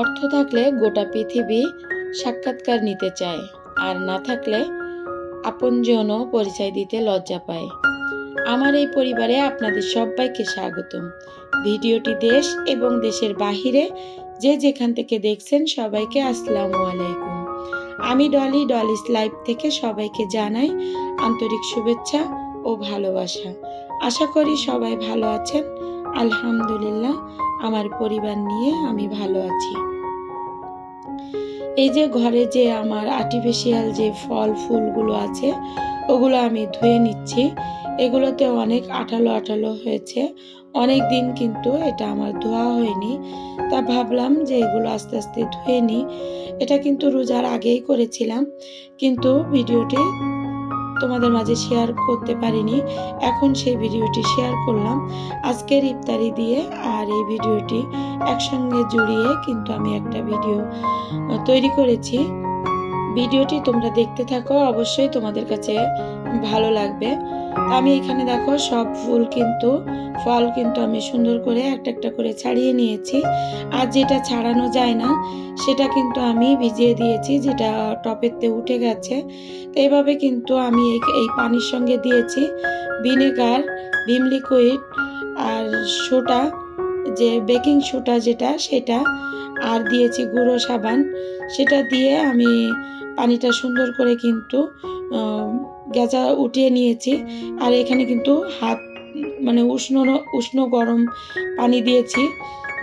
অর্থ থাকলে গোটা পৃথিবী সাক্ষাৎকার নিতে চায়, আর না থাকলে আপনজনও পরিচয় দিতে লজ্জা পায়। আমার এই পরিবারে আপনাদের সবাইকে স্বাগতম। ভিডিওটি দেশ এবং দেশের বাহিরে যে যেখান থেকে দেখছেন সবাইকে আসসালামু আলাইকুম। আমি ডলি, ডলিস লাইভ থেকে সবাইকে জানাই আন্তরিক শুভেচ্ছা ও ভালোবাসা। আশা করি সবাই ভালো আছেন। আলহামদুলিল্লাহ, আমার পরিবার নিয়ে আমি ভালো আছি। এই যে ঘরে যে আমার আর্টিফিশিয়াল যে ফল ফুলগুলো আছে, ওগুলো আমি ধুয়ে নিচ্ছি। এগুলোতে অনেক আঠালো আঠালো হয়েছে। অনেক দিন কিন্তু এটা আমার ধোয়া হয়নি। তা ভাবলাম যে এগুলো আস্তে আস্তে ধুয়ে নিই। এটা কিন্তু রোজার আগেই করেছিলাম। কিন্তু ভিডিওটি তোমাদের মাঝে শেয়ার করতে পারিনি। এখন সেই ভিডিওটি শেয়ার করলাম। আজকের ইফতারি দিয়ে আর এই ভিডিওটি একসঙ্গে জড়িয়ে কিন্তু আমি একটা ভিডিও তৈরি করেছি। ভিডিওটি তোমরা দেখতে থাকো। অবশ্যই তোমাদের কাছে ভালো লাগবে। আমি এখানে দেখো সব ফুল কিন্তু, ফল কিন্তু আমি সুন্দর করে একটা একটা করে ছাড়িয়ে নিয়েছি। আর যেটা ছাড়ানো যায় না, সেটা কিন্তু আমি ভিজিয়ে দিয়েছি, যেটা টপেতে উঠে গেছে। তো এইভাবে কিন্তু আমি এই পানির সঙ্গে দিয়েছি ভিনেগার, ভিম লিকুইড আর সোটা যে বেকিং সোটা যেটা, সেটা। আর দিয়েছি গুঁড়ো সাবান, সেটা দিয়ে আমি পানিটা সুন্দর করে কিন্তু গেজা উঠিয়ে নিয়েছি। আর এখানে কিন্তু হাত মানে উষ্ণ উষ্ণ গরম পানি দিয়েছি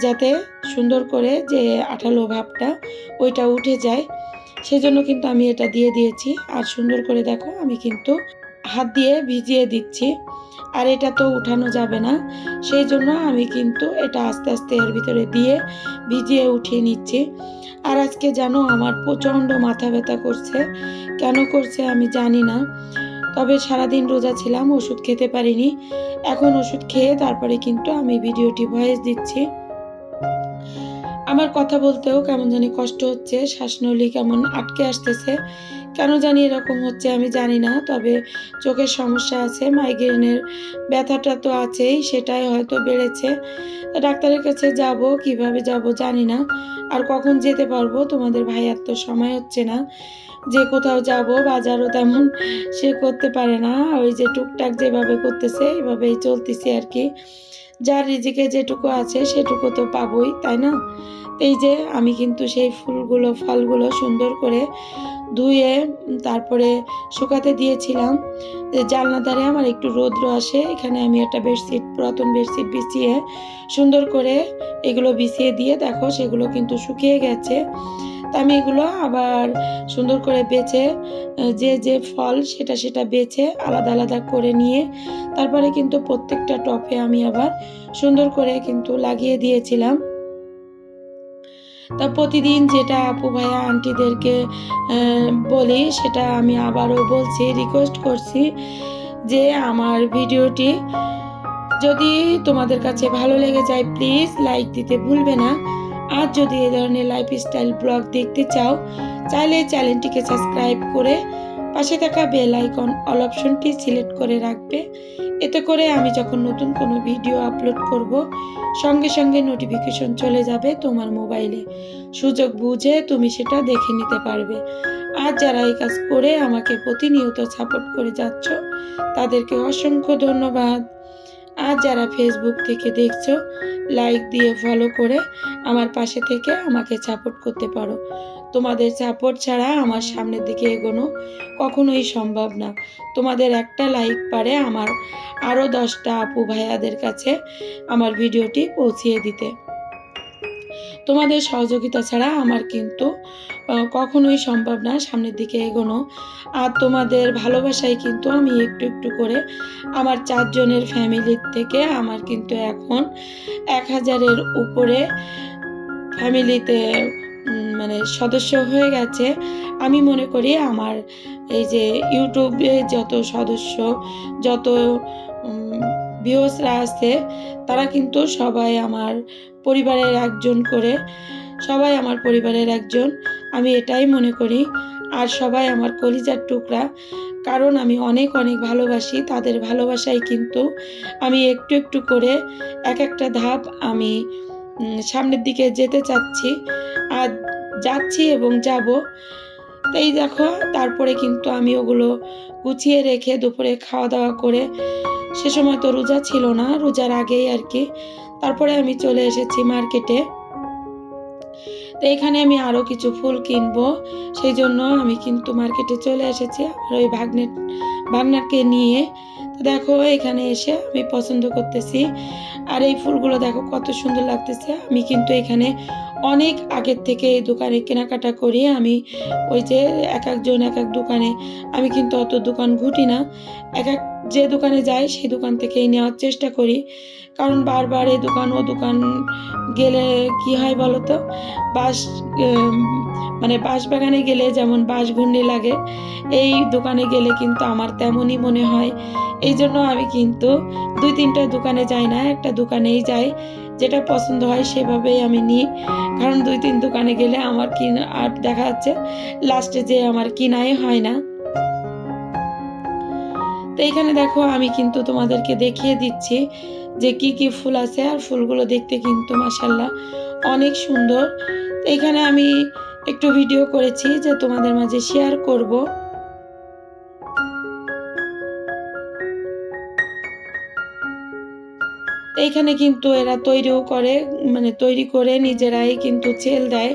যাতে সুন্দর করে যে আঠালো ভাবটা ওইটা উঠে যায়। সেজন্য কিন্তু আমি এটা দিয়ে দিয়েছি। আর সুন্দর করে দেখো আমি কিন্তু হাত দিয়ে ভিজিয়ে দিচ্ছি। আর এটা তো উঠানো যাবে না। সেই জন্য আমি কিন্তু এটা আস্তে আস্তে এর ভিতরে দিয়ে ভিজিয়ে উঠিয়ে নিচ্ছি। আর আজকে জানো আমার প্রচণ্ড মাথা ব্যথা করছে। কেন করছে আমি জানি না। তবে সারাদিন রোজা ছিলাম, ওষুধ খেতে পারিনি। এখন ওষুধ খেয়ে তারপরে কিন্তু আমি ভিডিওটি ভয়েস দিচ্ছি। আমার কথা বলতেও কেমন জানি কষ্ট হচ্ছে, শ্বাসনলি কেমন আটকে আসতেছে। কেন জানি এরকম হচ্ছে আমি জানি না, তবে চোখের সমস্যা আছে মাইগ্রেনের ব্যথাটা তো আছেই, সেটাই হয়তো বেড়েছে। ডাক্তারের কাছে যাব, কীভাবে যাব জানি না। আর কখন যেতে পারব তোমাদের ভাইয়ার তো সময় হচ্ছে না। যে কোথাও যাব, বাজারও তেমন সে করতে পারে না। ওই যে টুকটাক যেভাবে করতেছে, এভাবেই চলতেছে আর কি। যার রিজিকে যেটুকু আছে সেটুকু তো পাবোই, তাই না? এই যে আমি কিন্তু সেই ফুলগুলো, ফলগুলো সুন্দর করে ধুয়ে তারপরে শুকাতে দিয়েছিলাম। জানলা ধারে আমার একটু রৌদ্র আসে, এখানে আমি একটা বেডশিট, পুরাতন বেডশিট বিছিয়ে সুন্দর করে এগুলো বিছিয়ে দিয়ে দেখো সেগুলো কিন্তু শুকিয়ে গেছে। তা আমি এগুলো আবার সুন্দর করে বেছে যে যে ফল সেটা সেটা বেছে আলাদা আলাদা করে নিয়ে তারপরে কিন্তু প্রত্যেকটা টপে আমি আবার সুন্দর করে কিন্তু লাগিয়ে দিয়েছিলাম। তা প্রতিদিন যেটা আপু ভাইয়া আন্টিদেরকে বলি সেটা আমি আবারও বলছি রিকোয়েস্ট করছি যে আমার ভিডিওটি যদি তোমাদের কাছে ভালো লেগে যায় প্লিজ লাইক দিতে ভুলবে না। আর যদি এই ধরনের লাইফস্টাইল ব্লগ দেখতে চাও চাইলে চ্যানেলটিকে সাবস্ক্রাইব করে পাশে থাকা বেল আইকন অল অপশনটি সিলেক্ট করে রাখবে। এতে করে আমি যখন নতুন কোনো ভিডিও আপলোড করব, সঙ্গে সঙ্গে নোটিফিকেশন চলে যাবে তোমার মোবাইলে সুযোগ বুঝে তুমি সেটা দেখে নিতে পারবে। আর যারা এই কাজ করে আমাকে প্রতিনিয়ত সাপোর্ট করে যাচ্ছ, তাদেরকে অসংখ্য ধন্যবাদ। আর যারা ফেসবুক থেকে দেখছ লাইক দিয়ে ফলো করে আমার পাশে থেকে আমাকে সাপোর্ট করতে পারো। তোমাদের সাপোর্ট ছাড়া আমার সামনের দিকে এগোনো কখনোই সম্ভব না। তোমাদের একটা লাইক পারে আমার আরও দশটা আপু ভাইয়াদের কাছে আমার ভিডিওটি পৌঁছিয়ে দিতে। তোমাদের সহযোগিতা ছাড়া আমার কিন্তু কখনোই সম্ভব না সামনের দিকে এগোনো। আর তোমাদের ভালোবাসায় কিন্তু আমি একটু একটু করে আমার চারজনের ফ্যামিলির থেকে আমার কিন্তু এখন এক হাজারের উপরে ফ্যামিলিতে মানে সদস্য হয়ে গেছে। আমি মনে করি আমার এই যে ইউটিউবে যত সদস্য, যত ভিউসরা আছে, তারা কিন্তু সবাই আমার পরিবারের একজন করে, সবাই আমার পরিবারের একজন। আমি এটাই মনে করি। আর সবাই আমার কলিজার টুকরা। কারণ আমি অনেক অনেক ভালোবাসি, তাদের ভালোবাসায় কিন্তু আমি একটু একটু করে এক একটা ধাপ আমি সামনের দিকে যেতে চাচ্ছি। আর যাচ্ছি এবং যাব। তাই দেখো, তারপরে কিন্তু আমি ওগুলো গুছিয়ে রেখে দুপুরে খাওয়া দাওয়া করে সে সময় তো রোজা ছিল না, রোজার আগেই আর কি। তারপরে আমি চলে এসেছি মার্কেটে। তো এখানে আমি আরও কিছু ফুল কিনবো, সেই জন্য আমি কিন্তু মার্কেটে চলে এসেছি আর ওই ভাগ্নে, ভাগনাকে নিয়ে। তো দেখো, এখানে এসে আমি পছন্দ করতেছি। আর এই ফুলগুলো দেখো, কত সুন্দর লাগতেছে। আমি কিন্তু এখানে অনেক আগের থেকে এই দোকানে কেনাকাটা করি। আমি ওই যে এক একজন এক এক দোকানে, আমি কিন্তু অত দোকান ঘুটি না। এক এক যে দোকানে যাই, সেই দোকান থেকেই নেওয়ার চেষ্টা করি। কারণ বারবার এই দোকান, ও দোকান গেলে কি হয় বলো তো বাস মানে বাঁশ বাগানে গেলে যেমন বাঁশ ঘূর্ণি লাগে, এই দোকানে গেলে কিন্তু আমার তেমনই মনে হয়। এই জন্য আমি কিন্তু দুই তিনটা দোকানে যাই না, একটা দোকানেই যাই। যেটা পছন্দ হয় সেভাবেই আমি নিই। কারণ দুই তিন দোকানে গেলে আমার কিনা আর দেখা যাচ্ছে লাস্টে যে আমার কিনাই হয় না। তো এখানে দেখো আমি কিন্তু তোমাদেরকে দেখিয়ে দিচ্ছি যে কি কি ফুল আছে আর ফুলগুলো দেখতে কিন্তু মাসাল্লাহ অনেক সুন্দর। এখানে আমি একটু ভিডিও করেছি যে তোমাদের মাঝে শেয়ার করব। এইখানে কিন্তু এরা তৈরিও করে মানে তৈরি করে নিজেরাই কিন্তু চেল দেয়।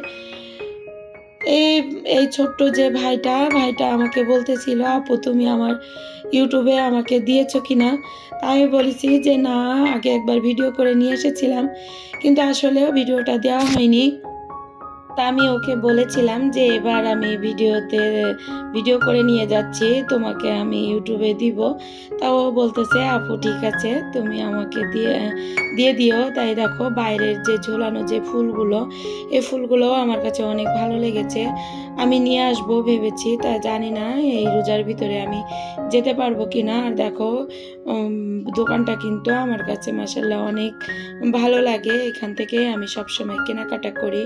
এই এই ছোট্ট যে ভাইটা ভাইটা আমাকে বলতেছিল, আপু, তুমি আমার ইউটিউবে আমাকে দিয়েছ কিনা? তা আমি বলেছি যে, না, আগে একবার ভিডিও করে নিয়ে এসেছিলাম, কিন্তু আসলেও ভিডিওটা দেওয়া হয়নি। তা আমি ওকে বলেছিলাম যে এবার আমি ভিডিওতে, ভিডিও করে নিয়ে যাচ্ছি, তোমাকে আমি ইউটিউবে দিব। তাও বলতেছে, আপু, ঠিক আছে, তুমি আমাকে দিয়ে দিয়ে দিও। তাই দেখো, বাইরের যে ঝোলানো যে ফুলগুলো এই ফুলগুলো আমার কাছে অনেক ভালো লেগেছে। আমি নিয়ে আসব ভেবেছি, তা জানি না, এই রোজার ভিতরে আমি যেতে পারব কি না। আর দেখো দোকানটা কিন্তু আমার কাছে মাসাল্লাহ অনেক ভালো লাগে। এখান থেকে আমি সবসময় কেনাকাটা করি।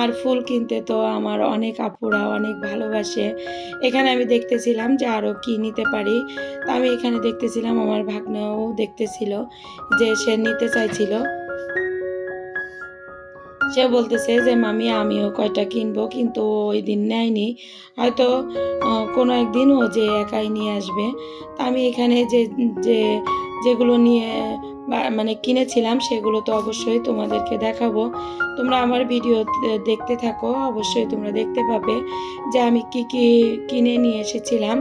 আর ফুল কিনতে তো আমার অনেক আপুরা অনেক ভালোবাসে। এখানে আমি দেখতেছিলাম যে আরও কি নিতে পারি। তা আমি এখানে দেখতেছিলাম, আমার ভাগ্নাও দেখতেছিল যে সে নিতে চাইছিল। সে বলতেছে যে, মামি, আমিও কয়টা কিনবো? কিন্তু ওই দিন নেয়নি। হয়তো কোনো একদিন ও যে একাই নিয়ে আসবে। তা আমি এখানে যে যে, যেগুলো নিয়ে মানে কিনেছিলাম, সেগুলো তো অবশ্যই তোমাদেরকে দেখাবো। তোমরা আমার ভিডিও দেখতে থাকো, অবশ্যই তোমরা দেখতে পাবে যে আমি কি কি কিনে নিয়ে এসেছিলাম।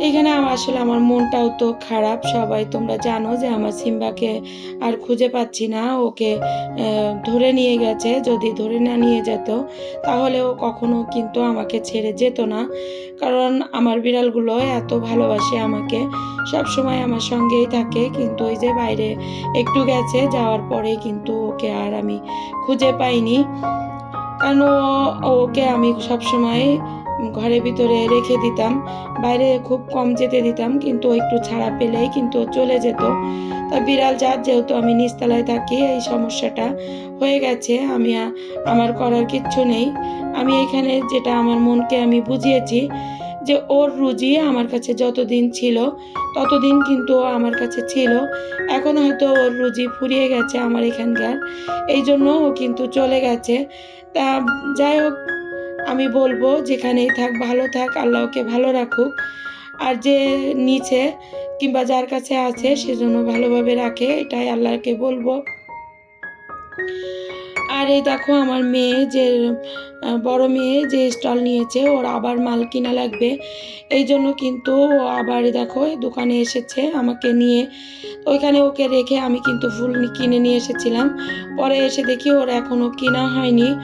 এখানে আমার আসলে আমার মনটাও তো খারাপ। সবাই তোমরা জানো যে আমার সিম্বাকে আর খুঁজে পাচ্ছি না। ওকে ধরে নিয়ে গেছে। যদি ধরে না নিয়ে যেত, তাহলে ও কখনো কিন্তু আমাকে ছেড়ে যেত না। কারণ আমার বিড়ালগুলো এত ভালোবাসে আমাকে। সব সময় আমার সঙ্গেই থাকে। কিন্তু ওই যে বাইরে একটু গেছে, যাওয়ার পরে কিন্তু ওকে আর আমি খুঁজে পাইনি। কারণ ওকে আমি সব সময় ঘরের ভিতরে রেখে দিতাম। বাইরে খুব কম যেতে দিতাম, কিন্তু একটু ছাড়া পেলেই কিন্তু চলে যেত। তা বিড়াল যার যেহেতু আমি নিচতলায় থাকি, এই সমস্যাটা হয়ে গেছে। আমি আমার করার কিচ্ছু নেই। আমি এখানে যেটা আমার মনকে আমি বুঝিয়েছি যে ওর রুজি আমার কাছে যতদিন ছিল, ততদিন কিন্তু ও আমার কাছে ছিল। এখন হয়তো ওর রুজি ফুরিয়ে গেছে আমার এখানকার। এই জন্য ও কিন্তু চলে গেছে। তা যাই হোক আমি বলব যেখানেই থাক, ভালো থাক আল্লাহ ওকে ভালো রাখুক। আর যে নিচে কিংবা যার কাছে আছে, সেজন্য ভালোভাবে রাখে, এটাই আল্লাহকে বলব। আর এই দেখো আমার মেয়ে, যে বড় মেয়ে যে স্টল নিয়েছে, ওর আবার মাল কিনা লাগবে। এই জন্য কিন্তু ও আবার দেখো দোকানে এসেছে আমাকে নিয়ে। ওইখানে ওকে রেখে আমি কিন্তু ফুল কিনে নিয়ে এসেছিলাম। পরে এসে দেখি ওর এখনও কিনা হয়নি।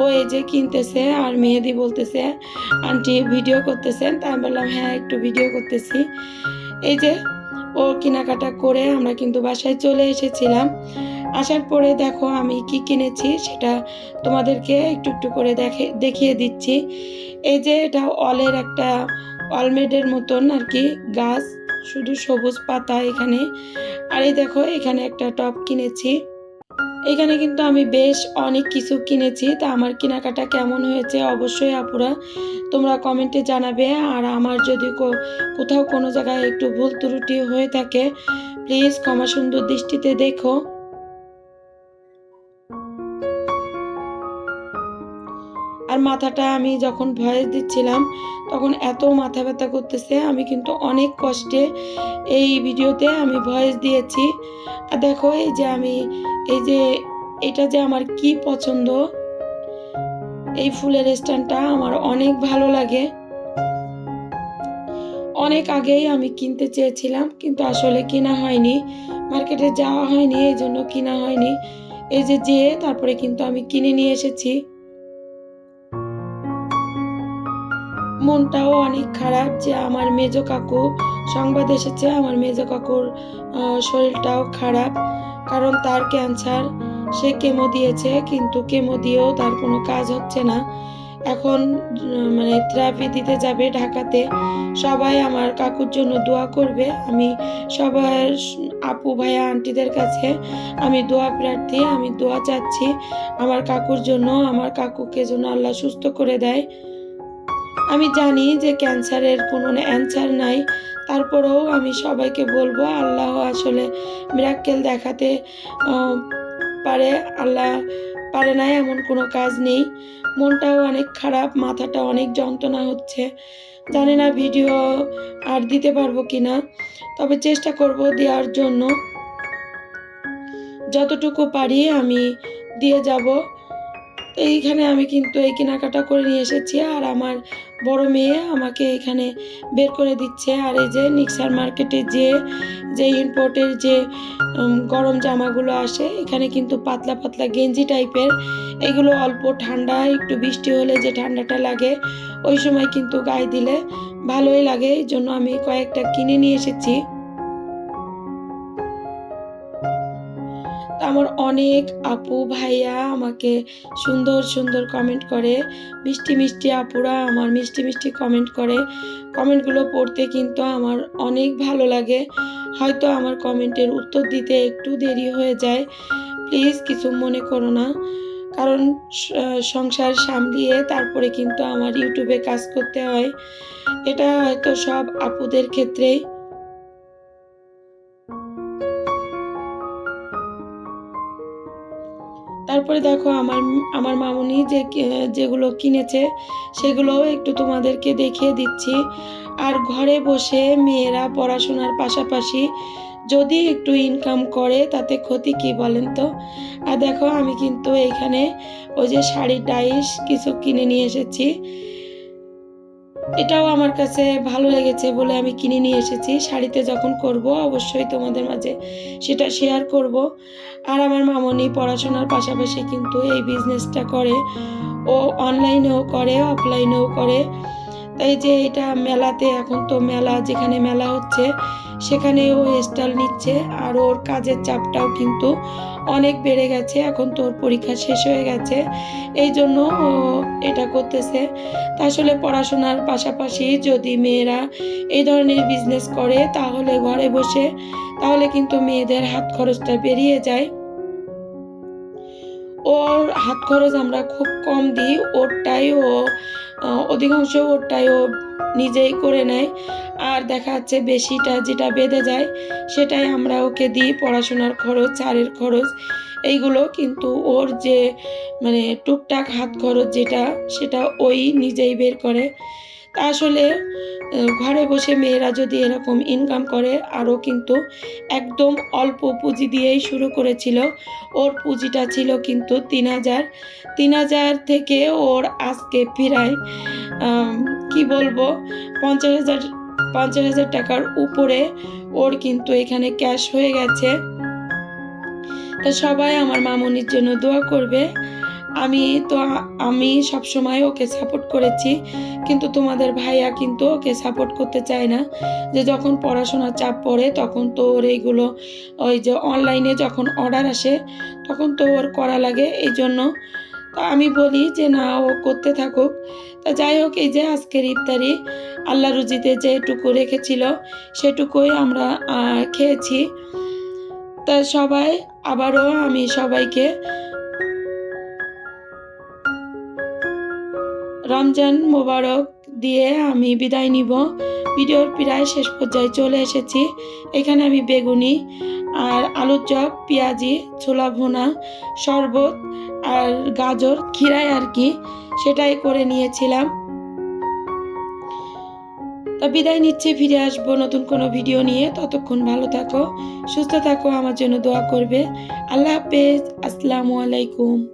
ও এই যে কিনতেছে আর মেহেদি বলতেছে, আন্টি ভিডিও করতেছেন, তা আমি বললাম হ্যাঁ একটু ভিডিও করতেছি। এই যে ও কেনাকাটা করে আমরা কিন্তু বাসায় চলে এসেছিলাম। আসার পরে দেখো আমি কি কিনেছি সেটা তোমাদেরকে একটু একটু করে দেখে, দেখিয়ে দিচ্ছি। এই যে এটা অলের একটা অলমেডের মতন আর কি গাছ, শুধু সবুজ পাতা এখানে। আর এই দেখো এখানে একটা টপ কিনেছি। এখানে কিন্তু আমি বেশ অনেক কিছু কিনেছি। তা আমার কেনাকাটা কেমন হয়েছে অবশ্যই আপুরা তোমরা কমেন্টে জানাবে। আর আমার যদি কোথাও কোনো জায়গায় একটু ভুল ত্রুটি হয়ে থাকে প্লিজ ক্ষমা সুন্দর দৃষ্টিতে দেখো। আর মাথাটা আমি যখন ভয়েস দিচ্ছিলাম, তখন এত মাথা ব্যথা করতেছে, আমি কিন্তু অনেক কষ্টে এই ভিডিওতে আমি ভয়েস দিয়েছি। আর দেখো, এই যে আমি, এই যে এটা যে আমার কি পছন্দ, এই ফুলের স্ট্যান্ডটা আমার অনেক ভালো লাগে। অনেক আগেই আমি কিনতে চেয়েছিলাম, কিন্তু আসলে কিনা হয়নি, মার্কেটে যাওয়া হয়নি, এই জন্য কিনা হয়নি। এই যে যেয়ে তারপরে কিন্তু আমি কিনে নিয়ে এসেছি। মনটাও অনেক খারাপ যে আমার মেজো কাকু সংবাদ এসেছে, আমার মেজো কাকুর শরীরটাও খারাপ। কারণ তার ক্যান্সার সে কেমো দিয়েছে, কিন্তু কেমো দিয়েও তার কোনো কাজ হচ্ছে না। এখন মানে থেরাপি দিতে যাবে ঢাকাতে। সবাই আমার কাকুর জন্য দোয়া করবে। আমি সবার আপু, ভাইয়া, আন্টিদের কাছে আমি দোয়া প্রার্থী, আমি দোয়া চাচ্ছি। আমার কাকুর জন্য, আমার কাকুকে যেন আল্লাহ সুস্থ করে দেয়। আমি জানি যে ক্যান্সারের কোনো অ্যান্সার নাই, তারপরেও আমি সবাইকে বলব আল্লাহ আসলে মিরাক্কেল দেখাতে পারে, আল্লাহ পারে না এমন কোনো কাজ নেই। মনটাও অনেক খারাপ, মাথাটা অনেক যন্ত্রণা হচ্ছে। জানি না ভিডিও আর দিতে পারব কি না তবে চেষ্টা করব দেওয়ার জন্য। যতটুকু পারি আমি দিয়ে যাব। এইখানে আমি কিন্তু এই কেনাকাটা করে নিয়ে এসেছি আর আমার বড় মেয়ে আমাকে এখানে বের করে দিচ্ছে। আর এই যে নিক্সার মার্কেটে যে যে ইম্পোর্টের যে গরম জামাগুলো আসে, এখানে কিন্তু পাতলা পাতলা গেঞ্জি টাইপের এগুলো অল্প ঠান্ডা, একটু বৃষ্টি হলে যে ঠান্ডাটা লাগে, ওই সময় কিন্তু গায়ে দিলে ভালোই লাগে। এই জন্য আমি কয়েকটা কিনে নিয়ে এসেছি। আমার অনেক আপু ভাইয়া আমাকে সুন্দর সুন্দর কমেন্ট করে। মিষ্টি মিষ্টি আপুরা আমার মিষ্টি মিষ্টি কমেন্ট করে। কমেন্টগুলো পড়তে কিন্তু আমার অনেক ভালো লাগে। হয়তো আমার কমেন্টের উত্তর দিতে একটু দেরি হয়ে যায়। প্লিজ কিছু মনে করো না। কারণ সংসার সামলিয়ে তারপরে কিন্তু আমার ইউটিউবে কাজ করতে হয়। এটা হয়তো সব আপুদের ক্ষেত্রেই। তারপরে দেখো আমার আমার মামুনি যে যেগুলো কিনেছে সেগুলোও একটু তোমাদেরকে দেখিয়ে দিচ্ছি। আর ঘরে বসে মেয়েরা পড়াশোনার পাশাপাশি যদি একটু ইনকাম করে, তাতে ক্ষতি কি বলেন তো? আর দেখো আমি কিন্তু এইখানে ওই যে শাড়ি, টাইস কিছু কিনে নিয়ে এসেছি। এটাও আমার কাছে ভালো লেগেছে বলে আমি কিনে নিয়ে এসেছি। শাড়িতে যখন করব অবশ্যই তোমাদের মাঝে সেটা শেয়ার করব। আর আমার মামনি পড়াশোনার পাশাপাশি কিন্তু এই বিজনেসটা করে। ও অনলাইনেও করে অফলাইনেও করে। তাই যে এটা মেলাতে এখন তো মেলা, যেখানে মেলা হচ্ছে সেখানে ও স্টল নিচ্ছে আর ওর কাজের চাপটাও কিন্তু অনেক বেড়ে গেছে। এখন তো ওর পরীক্ষা শেষ হয়ে গেছে। এই জন্য ও এটা করতেছে। আসলে পড়াশোনার পাশাপাশি যদি মেয়েরা এই ধরনের বিজনেস করে তাহলে ঘরে বসে তাহলে কিন্তু মেয়েদের হাত খরচটা বেরিয়ে যায়। ওর হাত খরচ আমরা খুব কম দিই, ওরটাই ও অধিকাংশ ওরটাই ও নিজেই করে নেয়। আর দেখা যাচ্ছে বেশিটা যেটা বেঁধে যায়, সেটাই আমরা ওকে দিই, পড়াশোনার খরচ চারের খরচ। এইগুলো কিন্তু ওর যে মানে টুকটাক হাত খরচ যেটা, সেটা ওই নিজেই বের করে। আসলে ঘরে বসে মেয়েরা যদি এরকম ইনকাম করে আরও কিন্তু একদম অল্প পুঁজি দিয়েই শুরু করেছিল। ওর পুঁজিটা ছিল কিন্তু তিন হাজার। তিন হাজার থেকে ওর আজকে আম, কি বলব পঞ্চাশ হাজার পঞ্চাশ হাজার টাকার উপরে ওর কিন্তু এখানে ক্যাশ হয়ে গেছে। তা সবাই আমার মামনির জন্য দোয়া করবে। আমি তো আমি সবসময় ওকে সাপোর্ট করেছি, কিন্তু তোমাদের ভাইয়া কিন্তু ওকে সাপোর্ট করতে চায় না। যে যখন পড়াশোনার চাপ পড়ে, তখন তো ওর এইগুলো, ওই যে অনলাইনে যখন অর্ডার আসে, তখন তো ওর করা লাগে, এই জন্য তো আমি বলি যে না, ও করতে থাকুক। তা যাই হোক, এই যে আজকের ইফতারি, আল্লাহ রুজিতে যেটুকু রেখেছিল, সেটুকুই আমরা খেয়েছি। তা সবাই, আবারও আমি সবাইকে রমজান মোবারক দিয়ে আমি বিদায় নিব। ভিডিওর প্রায় শেষ পর্যায়ে চলে এসেছি। এখানে আমি বেগুনি আর আলুর চপ, পেঁয়াজি, ছোলা ভুনা, শরবত আর গাজর খিরায় আর কি সেটাই করে নিয়েছিলাম। তা বিদায় নিচ্ছি, ফিরে আসব নতুন কোনো ভিডিও নিয়ে। ততক্ষণ ভালো থাকো, সুস্থ থাকো, আমার জন্য দোয়া করবে। আল্লাহ হাফেজ, আসসালামু আলাইকুম।